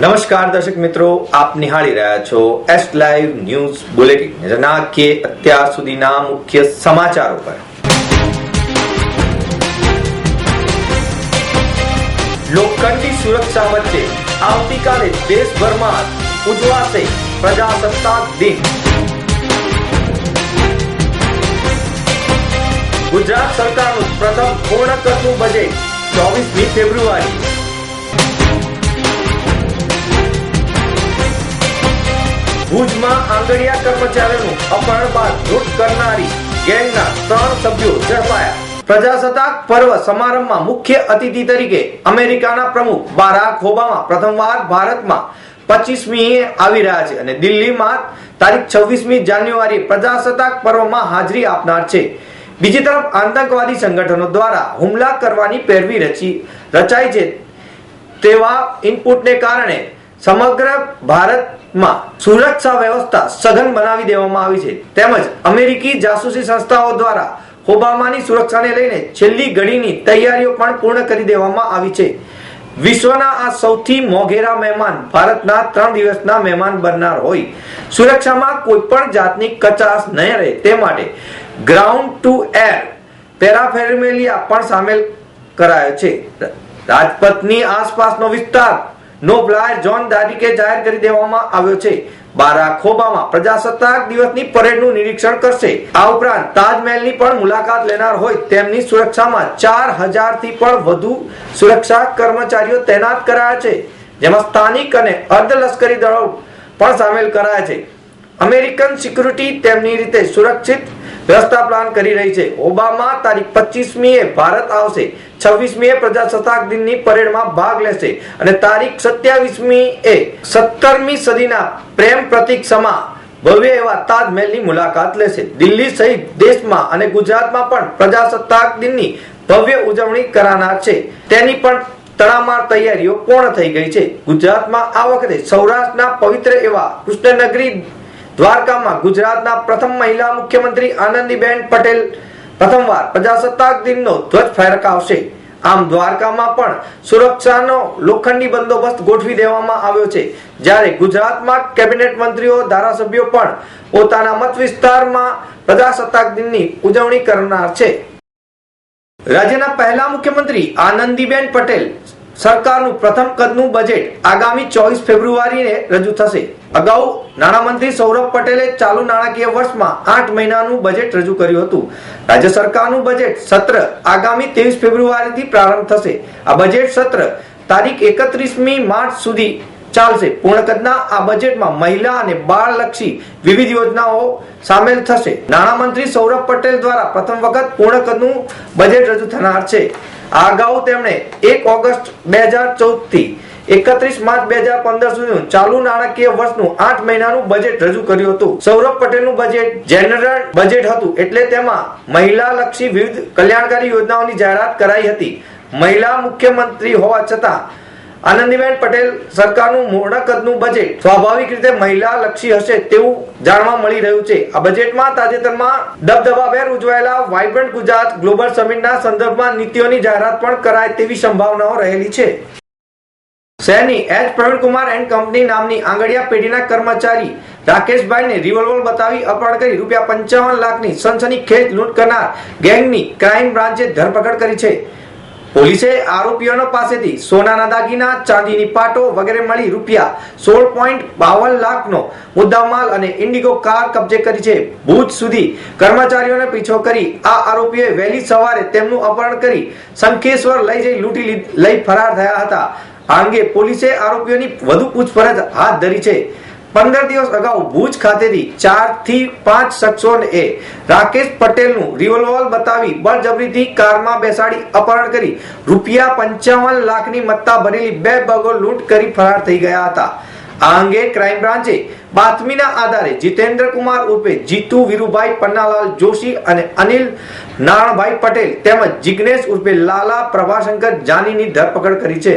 નમસ્કાર દર્શક મિત્રો, આપ નિહાળી રહ્યા છો એસ લાઈવ ન્યૂઝ બુલેટિન નજર નાખીએ અત્યાર સુધીના મુખ્ય સમાચારો પર. લોખંડી સુરક્ષા વચ્ચે આવતીકાલે દેશભરમાં ઉજવાશે પ્રજાસત્તાક દિન. ગુજરાત સરકારનું પ્રથમ પૂર્ણ કરતું બજેટ ચોવીસમી ફેબ્રુઆરી. ભુજમાં આંગણિયા કર્મચારીઓનું અપહરણ બાદ લૂંટ કરનારી ગેંગના ત્રણ સભ્યો ઝડપાયા. પ્રજાસત્તાક પર્વ સમારંભમાં મુખ્ય અતિથિ તરીકે અમેરિકાના પ્રમુખ બારાક ઓબામા પ્રથમવાર ભારતમાં પચીસમી આવી રહ્યા છે અને દિલ્હીમાં તારીખ છવ્વીસમી જાન્યુઆરી પ્રજાસત્તાક પર્વમાં હાજરી આપનાર છે. બીજી તરફ આતંકવાદી સંગઠનો દ્વારા હુમલા કરવાની પેરવી રચી રચાઈ છે. તેવા ઇનપુટને કારણે સમગ્ર ભારતમાં સુરક્ષા વ્યવસ્થા સઘન બનાવી દેવામાં આવી છે. તેમજ અમેરિકી જાસૂસી સંસ્થાઓ દ્વારા ઓબામાની સુરક્ષાને લઈને છેલ્લી ઘડીની તૈયારીઓ પણ પૂર્ણ કરી દેવામાં આવી છે. વિશ્વના આ સૌથી મોઘેરા મહેમાન ભારતના ત્રણ દિવસના મહેમાન બનનાર હોય. સુરક્ષામાં કોઈ પણ જાતની કચાશ નહીં રહે. તે માટે ગ્રાઉન્ડ ટુ એર પેરાફેરમેલિયા પણ સામેલ કરાયો છે. રાજપથની આસપાસનો વિસ્તાર નો બ્લાય ઝોન તારીખે જાહેર કરી દેવામાં આવ્યો છે. ઓબામા પ્રજાસત્તાક દિવસની પરેડનું નિરીક્ષણ કરશે. આ ઉપરાંત તાજમહેલની પણ મુલાકાત લેનાર હોય તેમની સુરક્ષામાં ચાર હજારથી પણ વધુ સુરક્ષા કર્મચારીઓ તૈનાત કરાયા છે, જેમાં સ્થાનિક અને અર્ધલશ્કરી દળો પણ સામેલ કરાયા છે. અમેરિકન સિક્યુરિટી તેમની રીતે સુરક્ષિત વ્યવસ્થા પ્લાન કરી રહી છે. ઓબામા તારીખ પચીસમી એ ભારત આવશે. છવ્વીસમી એ પ્રજાસત્તાક દિનની પરેડમાં ભાગ લેશે. અને તારીખ સત્યાવીસમી એ સત્તરમી સદીના પ્રેમ પ્રતિક સમા ભવ્ય એવા તાજમહેલની મુલાકાત લેશે. દિલ્હી સહિત દેશમાં અને ગુજરાતમાં પણ પ્રજાસત્તાક દિનની ભવ્ય ઉજવણી કરાનાર છે. તેની પણ તડામાર તૈયારીઓ પૂર્ણ થઈ ગઈ છે. ગુજરાતમાં આ વખતે સૌરાષ્ટ્રના પવિત્ર એવા કૃષ્ણનગરી દ્વારકામાં ગુજરાતના પ્રથમ મહિલા મુખ્યમંત્રી આનંદીબેન પટેલ પ્રથમવાર પ્રજાસત્તાક દિનનો ધ્વજ ફરકાવશે. આમ દ્વારકામાં પણ સુરક્ષાનો લોખંડી બંદોબસ્ત ગોઠવી દેવામાં આવ્યો છે. જ્યારે ગુજરાતમાં કેબિનેટ મંત્રીઓ, ધારાસભ્યો પણ પોતાના મત વિસ્તારમાં પ્રજાસત્તાક દિનની ઉજવણી કરનાર છે. રાજ્યના પહેલા મુખ્યમંત્રી આનંદીબેન પટેલ સરકારનું પ્રથમ કદનું બજેટ આગામી ચોવીસ ફેબ્રુઆરીએ રજૂ થશે. અગાઉ નાણામંત્રી સૌરભ પટેલે ચાલુ નાણાકીય વર્ષમાં આઠ મહિનાનું બજેટ રજૂ કર્યું હતું. રાજ્ય સરકારનું બજેટ સત્ર આગામી ત્રેવીસ ફેબ્રુઆરીથી પ્રારંભ થશે. આ બજેટ સત્ર તારીખ એકત્રીસમી માર્ચ સુધી ચાલશે. પૂર્ણ કદના આ બજેટમાં મહિલા અને બાળ લક્ષી વિવિધ યોજનાઓ સામેલ થશે. નાણામંત્રી સૌરભ પટેલ દ્વારા પ્રથમ વખત પૂર્ણ કદનું બજેટ રજૂ થનાર છે. આ અગાઉ તેમણે એક ઓગસ્ટ બે હજાર ચૌદથી એકત્રીસ માર્ચ બે હજાર પંદર સુધીનું ચાલુ નાણાકીય વર્ષનું આઠ મહિનાનું બજેટ રજૂ કર્યું હતું. સૌરભ પટેલનું બજેટ જનરલ બજેટ હતું એટલે તેમાં મહિલા લક્ષી વિવિધ કલ્યાણકારી યોજનાઓની જાહેરાત કરાઈ હતી. મહિલા મુખ્યમંત્રી હોવા છતાં આનંદીબેન પટેલ સરકારનું મોટા કદનું બજેટ સ્વાભાવિક રીતે મહિલા લક્ષી હશે તેવું જાણવા મળી રહ્યું છે. આ બજેટમાં તાજેતરમાં દબદબાભેર ઉજવાયેલા વાઇબ્રન્ટ ગુજરાત ગ્લોબલ સમિટના સંદર્ભમાં નીતિઓની જાહેરાત પણ કરાય તેવી સંભાવનાઓ રહેલી છે. શહેરની એચ પ્રવીણકુમાર એન્ડ કંપની નામની આંગડિયા પેઢીના કર્મચારી રાકેશભાઈને રિવોલ્વર બતાવી અપહરણ કરી રૂપિયા પંચાવન લાખની સનસની ખેત લૂંટ કરનાર ગેંગની ક્રાઇમ બ્રાન્ચે ધરપકડ કરી છે. પોલીસે આરોપીઓનો પાસેથી સોનાના દાગીના, ચાંદીની પાટો વગેરે મળી રૂપિયા સોળ પોઈન્ટ બાવન લાખનો મુદ્દામાલ અને ઇન્ડિગો કાર કબજે કરી છે. ભુજ સુધી કર્મચારીઓને પીછો કરી આ આરોપીઓએ વહેલી સવારે તેમનું અપહરણ કરી સંખેશ્વર લઈ જઈ લૂંટી લઈ ફરાર થયા હતા. આ અંગે પોલીસે આરોપીઓની વધુ પૂછપરછ હાથ ધરી છે. પંદર દિવસ અગાઉ ભુજ ખાતેથી ચારથી પાંચ શખ્સોએ રાકેશ પટેલનું રિવોલ્વર બતાવી બળજબરીથી કારમાં બેસાડી અપહરણ કરી રૂપિયા પંચાવન લાખની મત્તા ભરેલી બે બગો લૂંટ કરી ફરાર થઈ ગયા હતા. આ અંગે ક્રાઇમ બ્રાન્ચે બાતમીના આધારે જીતેન્દ્ર કુમાર ઉર્ફે જીતુ વિરુભાઈ પન્નાલાલ જોશી અને અનિલ નારણભાઈ પટેલ તેમજ જિગ્નેશ ઉર્ફે લાલા પ્રભાશંકર જાનીની ધરપકડ કરી છે.